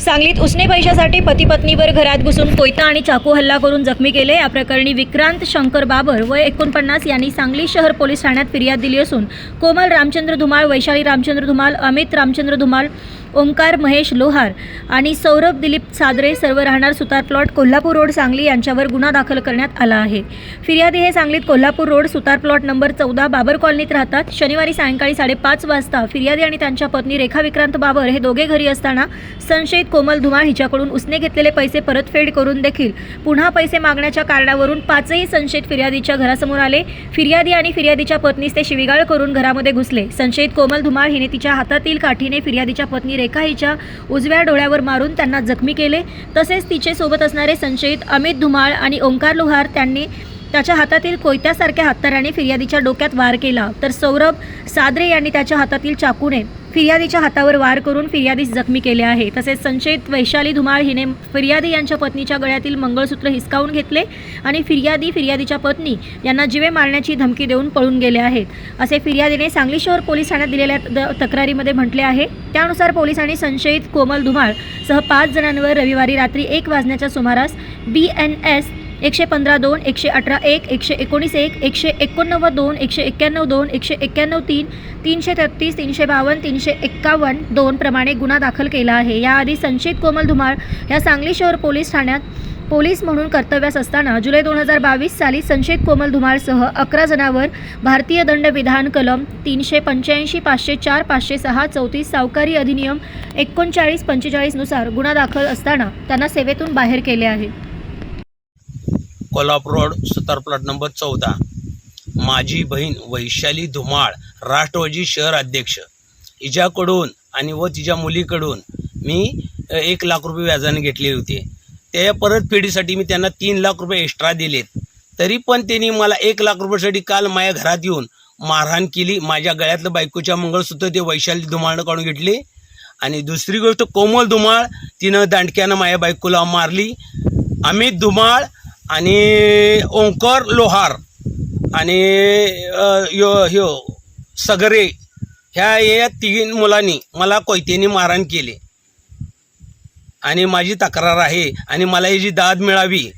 सांगलीत उसने पैशासाठी पती पत्नीवर घरात घुसून कोयता आणि चाकू हल्ला करून जखमी केले. या प्रकरणी विक्रांत शंकर बाबर वय एकोणपन्नास यांनी सांगली शहर पोलीस ठाण्यात फिर्याद दिली असून कोमल रामचंद्र धुमाळ वैशाली रामचंद्र धुमाळ अमित रामचंद्र धुमाळ ओंकार महेश लोहार आणि सौरभ दिलीप सादरे सर्व राहणार सुतार प्लॉट कोल्हापूर रोड सांगली यांच्यावर गुन्हा दाखल करण्यात आला आहे. फिर्यादी हे सांगलीत Kolhapur road Sutar plot number चौदा बाबर कॉलनीत राहतात. शनिवारी सायंकाळी साडेपाच वाजता फिर्यादी आणि त्यांच्या पत्नी रेखा विक्रांत बाबर हे दोघे घरी असताना संशयित कोमल धुमाळ हिच्याकडून उसने घेतलेले पैसे परतफेड करून देखील पुन्हा पैसे मागण्याच्या कारणावरून पाचही संशयित फिर्यादीच्या घरासमोर आले. फिर्यादी आणि फिर्यादीच्या पत्नीस ते शिविगाळ करून घरामध्ये घुसले. संशयित कोमल धुमाळ हिने तिच्या हातातील काठीने फिर्यादीच्या पत्नी रेखा हिच्या उजव्या डोळ्यावर मारून त्यांना जखमी केले. तसेच तिचे सोबत असणारे संशयित अमित धुमाळ आणि ओंकार लोहार त्यांनी त्याच्या हातातील कोयत्यासारख्या हत्याराने फिर्यादीच्या डोक्यात वार केला. तर सौरभ सादरे यांनी त्याच्या हातातील चाकूने फिर्यादीच्या हातावर वार करून फिर्यादीस जखमी केले आहे. तसेच संशयित वैशाली धुमाळ हिने फिर्यादी यांच्या पत्नीच्या गळ्यातील मंगळसूत्र हिसकावून घेतले आणि फिर्यादी फिर्यादीच्या पत्नी यांना जीवे मारण्याची धमकी देऊन पळून गेले आहेत. असे फिर्यादीने सांगली शहर पोलीस ठाण्यात दिलेल्या द- तक्रारीमध्ये म्हटले आहे. त्यानुसार पोलिसांनी संशयित कोमल धुमाळ सह पाच जणांवर रविवारी रात्री एक वाजण्याच्या सुमारास बी एन एस एकशे पंधरा दोन एकशे अठरा एक एकशे एकोणीस एक एकशे एकोणनव्वद दोन एकशे एक्क्याण्णव दोन एकशे एक्क्याण्णव तीन तीनशे तेहतीस तीनशे बावन्न तीनशे एक्कावन्न दोन प्रमाणे गुन्हा दाखल केला आहे. याआधी संशयित कोमल धुमाळ या सांगली शहर पोलीस ठाण्यात पोलीस म्हणून कर्तव्यास असताना जुलै दोन हजार बावीस साली संशयित कोमल धुमाळसह अकरा जणांवर भारतीय दंड विधान कलम तीनशे पंच्याऐंशी पाचशे चार पाचशे सहा चौतीस सावकारी अधिनियम एकोणचाळीस पंचेचाळीसनुसार गुन्हा दाखल असताना त्यांना सेवेतून बाहेर केले आहे. Kolhapur road Sutar plot number चौदा. माझी बहीण वैशाली धुमाळ राष्ट्रवादी शहर अध्यक्ष. हिच्याकडून आणि व तिच्या मुलीकडून मी एक लाख रुपये व्याजाने घेतलेले होते. त्या परतफेडीसाठी मी त्यांना तीन लाख रुपये एक्स्ट्रा दिलेत. तरी पण त्यांनी मला एक लाख रुपयासाठी काल माझ्या घरात येऊन मारहाण केली. माझ्या गळ्यातलं बायकोच्या मंगळसूत्र ते वैशाली धुमाळनं काढून घेतले. आणि दुसरी गोष्ट कोमल धुमाळ तिनं दांडक्यानं माझ्या बायकोला मारली. अमित धुमाळ आणि ओंकार लोहार आणि यो ह्यो सगरे ह्या या तीन मुलांनी मला कोयत्याने मारहाण केले. आणि माझी तक्रार आहे आणि मला याची दाद मिळावी